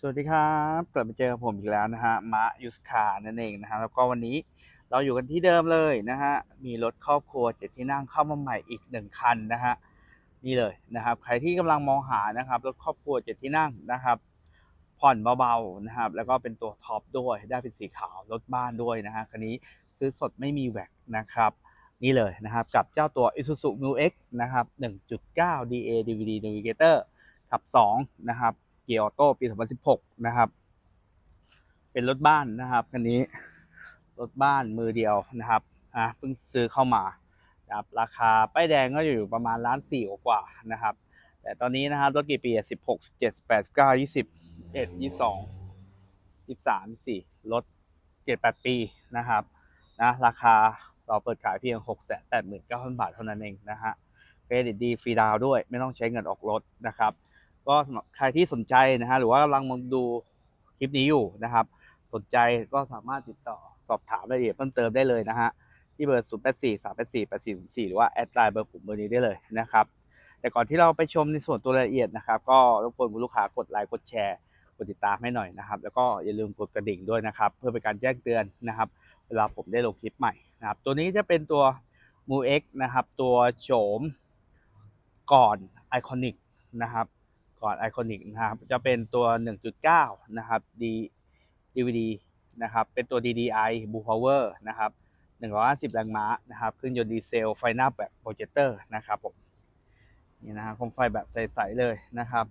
สวัสดีครับกลับมาเจอกับผมอีกแล้วนะฮะมะยุสคานั่นเองนะฮะแล้วก็วันนี้เราอยู่กันที่เดิมเลยนะฮะมีรถครอบครัวเจ็ดที่นั่งเข้ามาใหม่อีกหนึ่งคันนะฮะนี่เลยนะครับใครที่กำลังมองหานะครับรถครอบครัวเจ็ดที่นั่งนะครับ ผ่อนเบาๆนะครับแล้วก็เป็นตัวท็อปด้วยได้เป็นสีขาวรถบ้านด้วยนะฮะคันนี้ซื้อสดไม่มีแวกนะครับนี่เลยนะครับกับเจ้าตัว Isuzu Mu X นะครับ 1.9 DA DVD Navigator ขับ2นะครับ เกียร์ออโต้ปี 2016 นะครับ เป็นรถบ้านนะครับคันนี้รถบ้านมือเดียวนะครับอะเพิ่งซื้อเข้ามานะครับราคาป้ายแดงก็อยู่ประมาณล้านสี่กว่านะครับ แต่ตอนนี้นะครับรถกี่ปีอะ16 17 18 19 20 21 22 23 24รถ7-8ปีนะครับนะราคาเราเปิดขายเพียง689,000บาทเท่านั้นเองนะฮะเครดิตดีฟรีดาวด้วยไม่ต้องใช้เงินออกรถนะครับ ก็สำหรับใครที่สนใจนะฮะหรือว่ากำลังมองดูคลิปนี้อยู่นะครับ สนใจก็สามารถติดต่อสอบถามรายละเอียดเพิ่มเติมได้เลยนะฮะที่เบอร์ 0 8 4 3 8 4 8 4 4 หรือว่าแอดไลน์เบอร์ผมเบอร์นี้ได้เลยนะครับ แต่ก่อนที่เราไปชมในส่วนตัวรายละเอียดนะครับ ก็รบกวนคุณลูกค้ากดไลค์กดแชร์กดติดตามให้หน่อยนะครับ แล้วก็อย่าลืมกดกระดิ่งด้วยนะครับ เพื่อเป็นการแจ้งเตือนนะครับ เวลาผมได้ลงคลิปใหม่นะครับ ตัวนี้จะเป็นตัว m u X นะครับ ตัวโฉมก่อนไอคอนิกนะครับ ก่อนไอคอนิกนะครับ จะเป็นตัว 1.9 นะครับ D DVD นะครับ เป็นตัว DDI Blue Power นะครับ 150 แรงม้านะครับ เครื่องยนต์ดีเซล ไฟหน้าแบบโปรเจคเตอร์นะครับผมนี่นะฮะโคมไฟแบบใส ๆ เลยนะครับ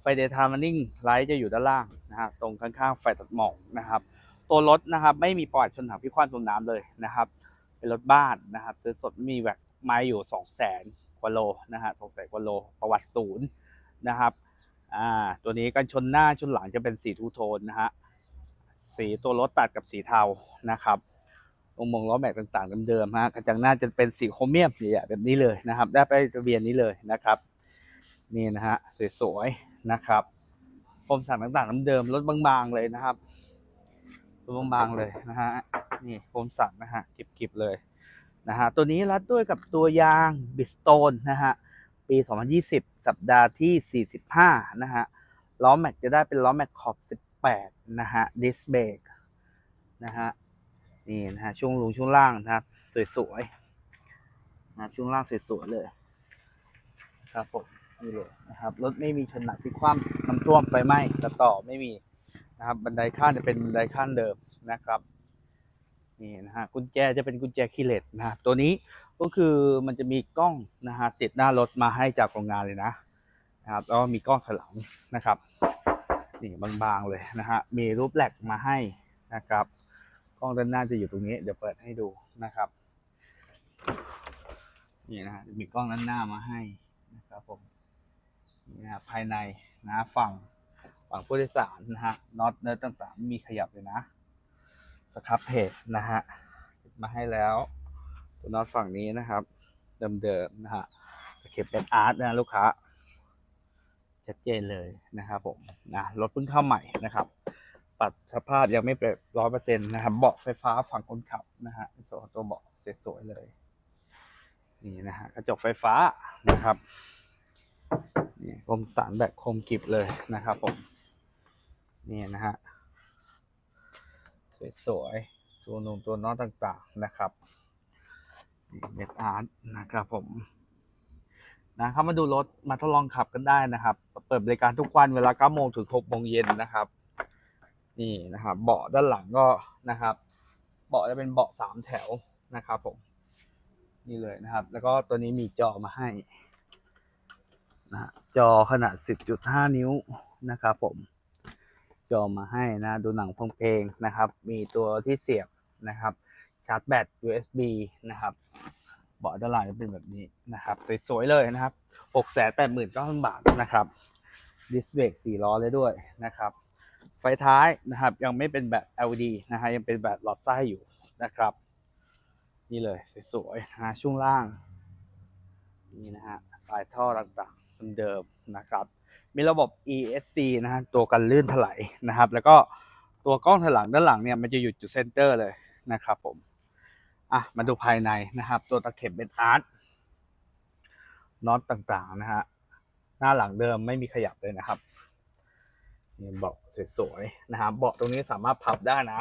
ไฟ daytime running light จะอยู่ด้านล่างนะฮะตรงข้างๆ ไฟตัดหมอกนะครับ ตัวรถนะครับไม่มีประวัติชนถังพิควันจมน้ำเลยนะครับ เป็นรถบ้านนะครับซื้อสดมีแวกไม้อยู่ 2 0 0แสนกว่าโลนะฮะสองแสนกว่าโลประวัติศูนย์นะครับ อ่าตัวนี้กันชนหน้าชนหลังจะเป็นสีทูโทนนะฮะสีตัวรถตัดกับสีเทานะครับตรงมงล้อแม็กต่างๆเดิมๆฮะกระจังหน้าจะเป็นสีโครเมียมเนี่ยแบบนี้เลยนะครับ ได้ไปทะเบียนนี้เลยนะครับ นี่นะฮะสวยๆนะครับพรมสันต่างๆเดิมๆรถบางๆเลยนะครับตัวบางๆเลยนะฮะนี่โคมสันนะฮะกิบๆเลยนะฮะตัวนี้รัดด้วยกับตัวยางบิสโตนนะฮะปี 2020 สัปดาห์ที่ 45 นะฮะ ล้อแม็กจะได้เป็นล้อแม็กขอบ 18 นะฮะ ดิสเบรกนะฮะ นี่นะฮะ ช่วงลงช่วงล่างนะครับ สวยๆนะช่วงล่างสวยๆเลย ครับผมนี่เลยนะครับ รถไม่มีชนหนักที่คว่ำน้ำท่วมไฟไหม้กระต่อไม่มีนะครับ บันไดข้างจะเป็นบันไดข้างเดิมนะครับ นี่นะฮะกุญแจจะเป็นกุญแจคีย์เลสนะครับตัวนี้ก็คือมันจะมีกล้องนะฮะติดหน้ารถมาให้จากโรงงานเลยนะนะครับแล้วมีกล้องข้างหลังนะครับนี่บางๆเลยนะฮะมีรูปแหลกมาให้นะครับกล้องด้านหน้าจะอยู่ตรงนี้ เดี๋ยวเปิดให้ดูนะครับนี่นะฮะมีกล้องด้านหน้ามาให้นะครับผมนี่นะภายในนะฝั่งฝั่งผู้โดยสารนะฮะน็อตเนื้อต่างๆไม่มีขยับเลยนะ สครับเพจนะฮะติดมาให้แล้วตัวน็อตฝั่งนี้นะครับ เดิมๆนะฮะตะเข็บเป็นอาร์ตนะลูกค้าชัดเจนเลยนะครับผมนะรถเพิ่งเข้าใหม่นะครับ ปัดสภาพยังไม่เป็นร้อยเปอร์เซ็นต์นะครับเบาะไฟฟ้าฝั่งคนขับนะฮะส่วนตัวเบาะสวยๆเลย นี่นะฮะกระจกไฟฟ้านะครับนี่คมสันแบบคมกริบเลยนะครับผมนี่นะฮะ สวยๆ ตัวนุ่งตัวน้องต่างๆนะครับเม็ดอาร์ตนะครับผมนะเข้ามาดูรถมาทดลองขับกันได้นะครับ เปิดบริการทุกวันเวลา9โมงถึง6โมงเย็นนะครับ นี่นะครับ เบาะด้านหลังก็นะครับ เบาะจะเป็นเบาะสามแถวนะครับผม นี่เลยนะครับ แล้วก็ตัวนี้มีจอมาให้นะจอขนาด 10.5 นิ้วนะครับผม จอมาให้นะดูหนังฟังเพลงนะครับ มีตัวที่เสียบนะครับชาร์จแบต USB นะครับเบาะด้านหลังจะเป็นแบบนี้นะครับ สวยๆเลยนะครับ689,000 บาทนะครับดิสเบรก4ล้อเลยด้วยนะครับ ไฟท้ายนะครับยังไม่เป็นแบบ LED นะฮะยังเป็นแบบหลอดไส้อยู่นะครับ นี่เลยสวยๆนะช่วงล่าง นี่นะฮะปลายท่อต่างๆเดิมๆนะครับ มีระบบ ESC นะฮะตัวกันลื่นถลายนะครับ แล้วก็ตัวกล้องถลังด้านหลังเนี่ยมันจะอยู่จุดเซนเตอร์เลยนะครับผมอะมาดูภายในนะครับ ตัวตะเข็บเป็นอาร์ตน็อตต่างๆนะฮะหน้าหลังเดิมไม่มีขยับเลยนะครับนี่เบาะสวยๆนะครับเบาะตรงนี้สามารถพับได้นะ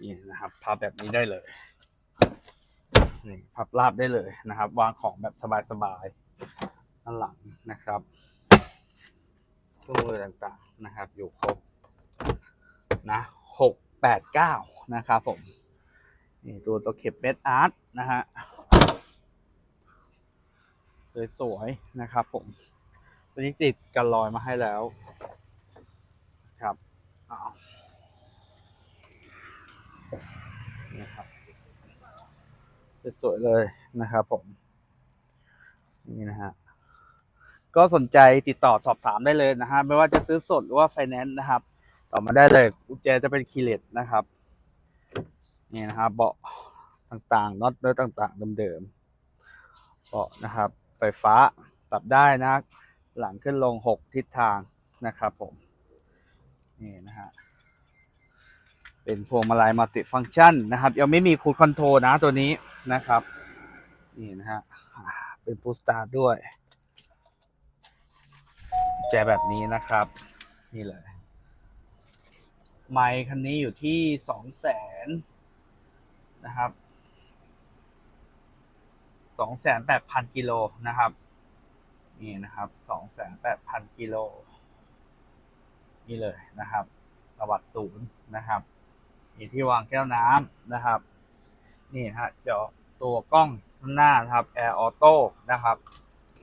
นี่นะครับพับแบบนี้ได้เลยนี่พับราบได้เลยนะครับ วางของแบบสบายๆ ด้านหลังนะครับเครื่องมือต่างๆนะครับ อยู่ครบนะหกแปดเก้านะครับผมนี่ตัวตัวเข็บเบสอาร์ตนะฮะสวยๆนะครับผมตัวนี้ติดกันรอยมาให้แล้วครับอ้าวนี่ครับสวยๆเลยนะครับผม นี่นะฮะ ก็สนใจติดต่อสอบถามได้เลยนะฮะไม่ว่าจะซื้อสดหรือว่าไฟแนนซ์นะครับ ต่อมาได้เลยกุญแจจะเป็นคีเลตนะครับนี่นะครับเบาะต่างๆน็อตเนื้อต่างๆเดิมๆเบาะนะครับ ไฟฟ้าปรับได้นะหลังขึ้นลงหกทิศทางนะครับผมนี่นะฮะเป็นพวงมาลัยมัลติฟังก์ชันนะครับ ยังไม่มีคูดคอนโทรนะตัวนี้นะครับ นี่นะฮะเป็นพูสตาร์ด้วย แจแบบนี้นะครับ นี่เลย ไมค์คันนี้อยู่ที่สองแสนนะครับสองแสนแปดพันกิโลนะครับ นี่นะครับสองแสนแปดพันกิโลนี่เลยนะครับประวัติศูนย์นะครับมีที่วางแก้วน้ำนะครับ นี่ฮะจอตัวกล้องข้างหน้านะครับ Air Auto นะครับ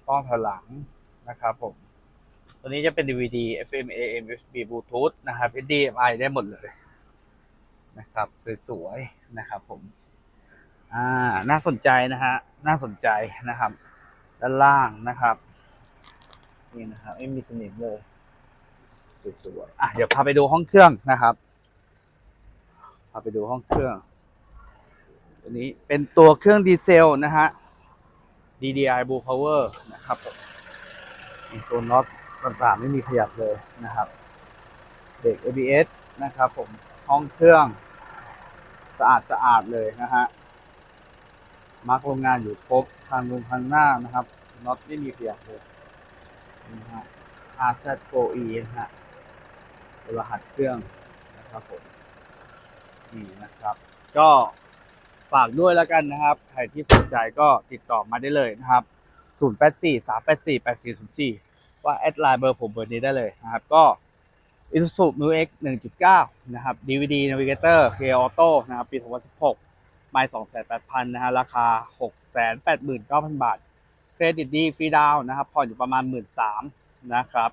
กล้องถอยหลังนะครับผม ตัวนี้จะเป็น DVD FM AM USB Bluetooth นะครับ HDMI ได้หมดเลยนะครับ สวยๆนะครับผม อ่า น่าสนใจนะฮะ น่าสนใจนะครับ ด้านล่างนะครับ นี่นะครับ ไม่มีสนิมเลย สวยๆ อะ เดี๋ยวพาไปดูห้องเครื่องนะครับ พาไปดูห้องเครื่อง ตัวนี้เป็นตัวเครื่องดีเซลนะฮะ DDI Blue Power นะครับผมตัวน็อต ต่างๆไม่มีขยับเลยนะครับเบรก ABS นะครับผมห้องเครื่องสะอาดสะอาดเลยนะฮะมาร์กโรงงานอยู่ครบทางลงทางหน้านะครับน็อตไม่มีขยับเลยนะฮะ RZ4E นะฮะเป็นรหัสเครื่องนะครับผมนี่นะครับ ก็ฝากด้วยแล้วกันนะครับ ใครที่สนใจก็ติดต่อมาได้เลยนะครับ 084 384 8404 ว่าแอดไลน์เบอร์ผมเบอร์นี้ได้เลยนะครับ ก็ Isuzu Mu X 1.9 นะครับ DVD Navigator Gear Auto นะครับปี 2016 ไม่28,000 นะฮะ ราคา 689,000 บาท เครดิตดีฟรีดาวนะครับ ผ่อนอยู่ประมาณ 13,000นะครับ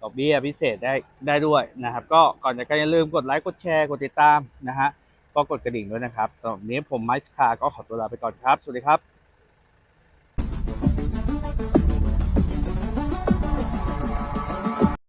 ดอกเบี้ยพิเศษได้ได้ด้วยนะครับ ก็ก่อนจะกันอย่าลืมกดไลค์ กดแชร์ กดติดตามนะฮะ ก็กดกระดิ่งด้วยนะครับสำหรับวันนี้ผมไมค์คาก็ขอตัวลาไปก่อนครับ สวัสดีครับ